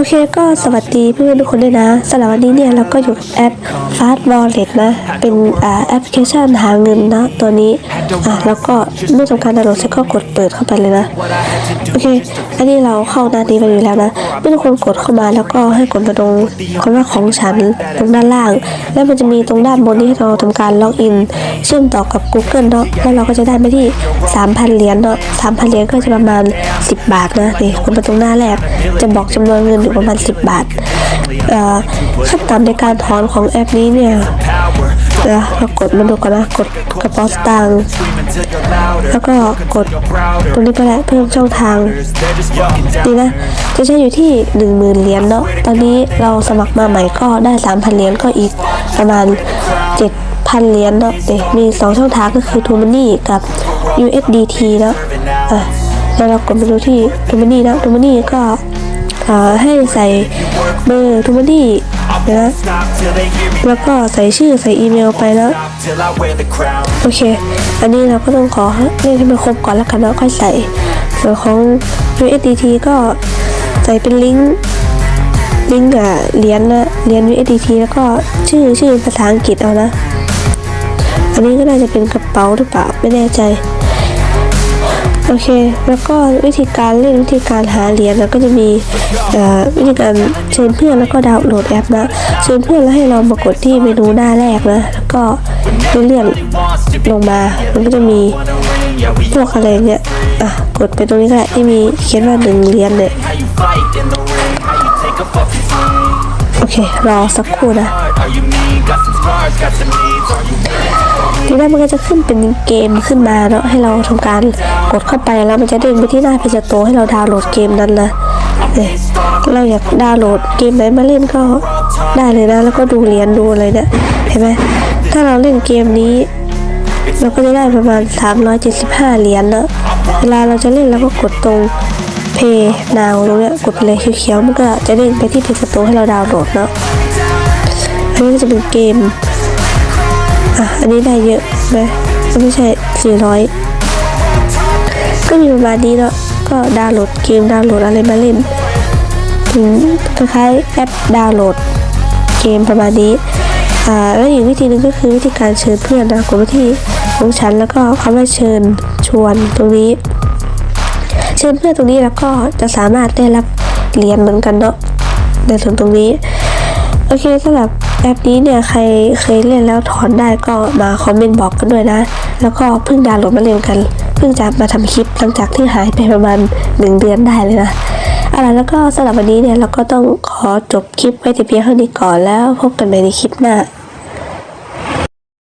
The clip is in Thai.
อเคก็สวัสดีเพื่อนๆทุกคนด้วยนะสำหรับวันนี้เนี่ยเราก็อยู่แอป Fast Wallet นะ เป็นอ่าแอปพลิเคชันหาเงินนะตัวนี้อะแล้วก็เมื่อทำการดาวน์โหลดฉันก็กดเปิดเข้าไปเลยนะโอเค อันนี้เราเข้าหน้านี้ไปอยู่แล้วนะเมื่อทุกคนกดเข้ามาแล้วก็ให้กดมาตรงคำว่าของฉันตรงด้านล่าง แล้วมันจะมีตรงด้านบนนี้ให้เราทำการล็อกอินเชื่อมต่อกับ Google เนาะแล้วเราก็จะได้ไปที่ 3,000 เหรียญเนาะ3,000 เหรียญก็จะประมาณ 10 บาทนะนี่กดมาตรงหน้าแรกจะบอกจำนวนเงินอยู่ประมาณ 10 บาทขั้นตอนในการถอนของแอปนี้เนี่ยเดี๋ยวเรากดมาดูกันนะ กดกระเป๋าสตางค์แล้วก็กดตรงนี้ไปแล้วเพิ่มช่องทางดีนะ จะใช้อยู่ที่ 10,000เหรียญเนาะ ตอนนี้เราสมัครมาใหม่ก็ได้ 3,000เหรียญก็อีกประมาณ 7,000เหรียญเนาะเดี๋ยวมี 2 ช่องทางก็คือ t ูมันนี่กับ USDT เนาะอะแล้วเรากดไปดูที่ t ูมันนี่นะ t ูมันนี่ก็ ให้ใส่เบอร์ t ูมันนี่นะแล้วก็ใส่ชื่อใส่อีเมลไปแล้วโอเค อันนี้เราก็ต้องขอเล่นให้มันครบก่อนแล้วกันแล้วค่อยใส่ส่วนของ USDT ก็ใส่เป็นลิงก์ลิงก์อะเหรียญนะเหรียญ USDT แล้วก็ชื่อชื่อภาษาอังกฤษเอานะ อันนี้ก็น่าจะเป็นกระเป๋าหรือเปล่าไม่แน่ใจ โอเค แล้วก็วิธีการเล่นวิธีการหาเหรียญแล้วก็จะมีวิธีการเชิญเพื่อนแล้วก็ดาวน์โหลดแอปนะเชิญเพื่อนแล้วให้เรามากดที่เมนูหน้าแรกนะแล้วก็เลื่อนลงมามันก็จะมีพวกอะไรเงี้ยอะกดไปตรงนี้ก็ได้ที่มีเขียนว่าหนึ่งเหรียญเนี่ยโอเครอสักครู่นะ แรกมันก็จะขึ้นเป็นเกมขึ้นมาเนาะให้เราทำการกดเข้าไปแล้วมันจะเด้งไปที่หน้าเพจโตให้เราดาวน์โหลดเกมนั้นนะเนี่ยเราอยากดาวน์โหลดเกมไหนมาเล่นก็ได้เลยนะ แล้วก็ดูเหรียญดูอะไรเนี่ยเห็นไหมถ้าเราเล่นเกมนี้เราก็จะได้ประมาณ 375 เหรียญเนาะเวลาเราจะเล่นเราก็กดตรง Pay Now ตรงเนี้ยกดไปเลยเขียวๆมันก็จะเด้งไปที่เพจโตให้เราดาวน์โหลดเนาะอันนี้จะเป็นเกม อะ อันนี้ได้เยอะไหมก็ไม่ใช่ 400 ก็มีประมาณนี้เนาะ ก็ดาวน์โหลดเกมดาวน์โหลดอะไรมาเล่น ถึงคล้ายแอปดาวน์โหลดเกมประมาณนี้ อ่า แล้วอีกวิธีหนึ่งก็คือวิธีการเชิญเพื่อนนะกดไปที่ของฉันแล้วก็คำว่าเชิญชวนตรงนี้ เชิญเพื่อนตรงนี้แล้วก็จะสามารถได้รับเหรียญเหมือนกันเนาะในส่วนตรงนี้ โอเคสำหรับแอปนี้เนี่ยใครเคยเล่นแล้วถอนได้ก็มาคอมเมนต์บอกกันด้วยนะ แล้วก็เพิ่งดาวน์โหลดมาเร็วกัน เพิ่งจะมาทำคลิปหลังจากที่หายไปประมาณหนึ่งเดือนได้เลยนะอะไรแล้วก็สำหรับวันนี้เนี่ยเราก็ต้องขอจบคลิปไว้แต่เพียงเท่านี้ก่อนแล้วพบกันใหม่ในคลิปหน้า